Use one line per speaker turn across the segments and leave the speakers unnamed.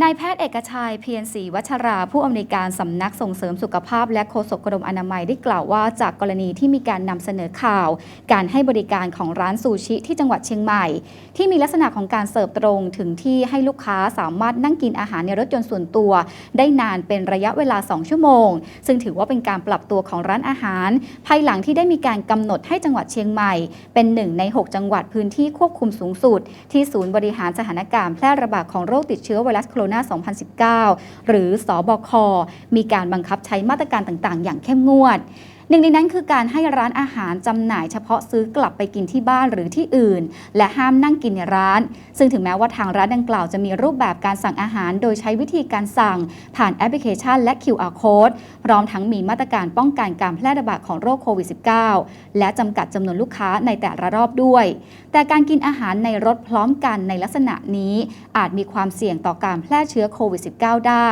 นายแพทย์เอกชัยเพียรศรีวัชรา ผู้อำนวยการสำนักส่งเสริมสุขภาพ และโฆษกกรมอนามัยได้กล่าวว่า จากกรณีที่มีการนำเสนอข่าว การให้บริการของร้านซูชิที่จังหวัดเชียงใหม่ ที่มีลักษณะของการเสิร์ฟตรงถึงที่ให้ลูกค้าสามารถนั่งกินอาหารในรถยนต์ส่วนตัว ได้นานเป็นระยะเวลา 2 ชั่วโมง ซึ่งถือว่าเป็นการปรับตัวของร้านอาหาร ภายหลังที่ได้มีการกำหนดให้จังหวัดเชียงใหม่ เป็นหนึ่งใน 6 จังหวัดพื้นที่ควบคุมสูงสุด ที่ศูนย์บริหารสถานการณ์แพร่ระบาดของโรคติดเชื้อไวรัสโครนา 2019 หรือสอบค มีการบังคับใช้มาตรการต่างๆ อย่างเข้มงวด หนึ่งในนั้นคือการให้ร้านอาหารจำหน่ายเฉพาะซื้อกลับไปกินที่บ้านหรือที่อื่น และห้ามนั่งกินในร้าน ซึ่งถึงแม้ว่าทางร้านดังกล่าวจะมีรูปแบบการสั่งอาหาร โดยใช้วิธีการสั่ง ผ่านแอปพลิเคชันและ QR code พร้อมทั้งมีมาตรการป้องกันการแพร่ระบาดของโรคโควิด -19 และจำกัดจำนวนลูกค้าในแต่ละรอบด้วย แต่การกินอาหารในรถพร้อมกันในลักษณะนี้ อาจมีความเสี่ยงต่อการแพร่เชื้อโควิด -19 ได้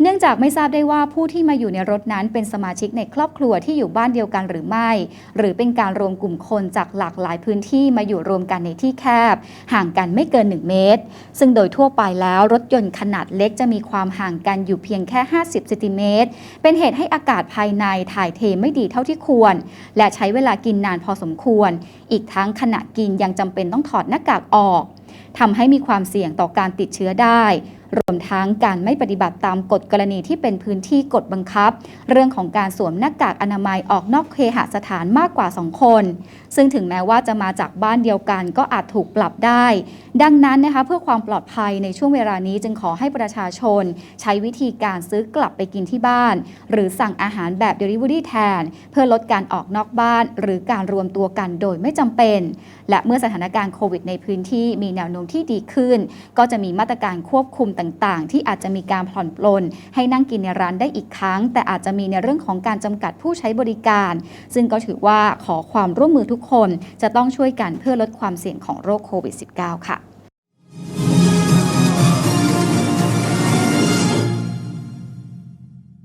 เนื่องจากไม่ทราบได้ว่าผู้ที่มาอยู่ในรถนั้นเป็นสมาชิกในครอบครัวที่อยู่บ้านเดียวกันหรือไม่ หรือเป็นการรวมกลุ่มคนจากหลากหลายพื้นที่มาอยู่รวมกันในที่แคบ ห่างกันไม่เกิน 1 เมตร ซึ่งโดยทั่วไปแล้วรถยนต์ขนาดเล็กจะมีความห่างกันอยู่เพียงแค่ 50เซนติเมตร เป็นเหตุให้อากาศภายในถ่ายเทไม่ดีเท่าที่ควร และใช้เวลากินนานพอสมควร อีกทั้งขณะกินยังจำเป็นต้องถอดหน้ากากออกทำให้มีความเสี่ยงต่อการติดเชื้อได้ รวมทั้งการไม่ปฏิบัติตามกฎกรณีที่เป็นพื้นที่กฎบังคับ เรื่องของการสวมหน้ากากอนามัยออกนอกเคหสถานมากกว่า 2 คน ซึ่งถึงแม้ว่าจะมาจากบ้านเดียวกันก็อาจถูกปรับได้ ดังนั้นนะคะเพื่อความปลอดภัยในช่วงเวลานี้จึงขอให้ประชาชน ใช้วิธีการซื้อกลับไปกินที่บ้าน หรือสั่งอาหารแบบ Delivery แทน เพื่อลดการออกนอกบ้าน หรือการรวมตัวกันโดยไม่จำเป็น และเมื่อสถานการณ์โควิดในพื้นที่มีแนวโน้มที่ดีขึ้น ก็จะมีมาตรการควบคุมต่างๆ ที่อาจจะมีการผ่อนปลน ให้นั่งกินในร้านได้อีกครั้ง แต่อาจจะมีในเรื่องของการจำกัดผู้ใช้บริการ ซึ่งก็ถือว่าขอความร่วมมือทุกคนจะต้องช่วยกันเพื่อลดความเสี่ยงของโรคโควิด -19 ค่ะ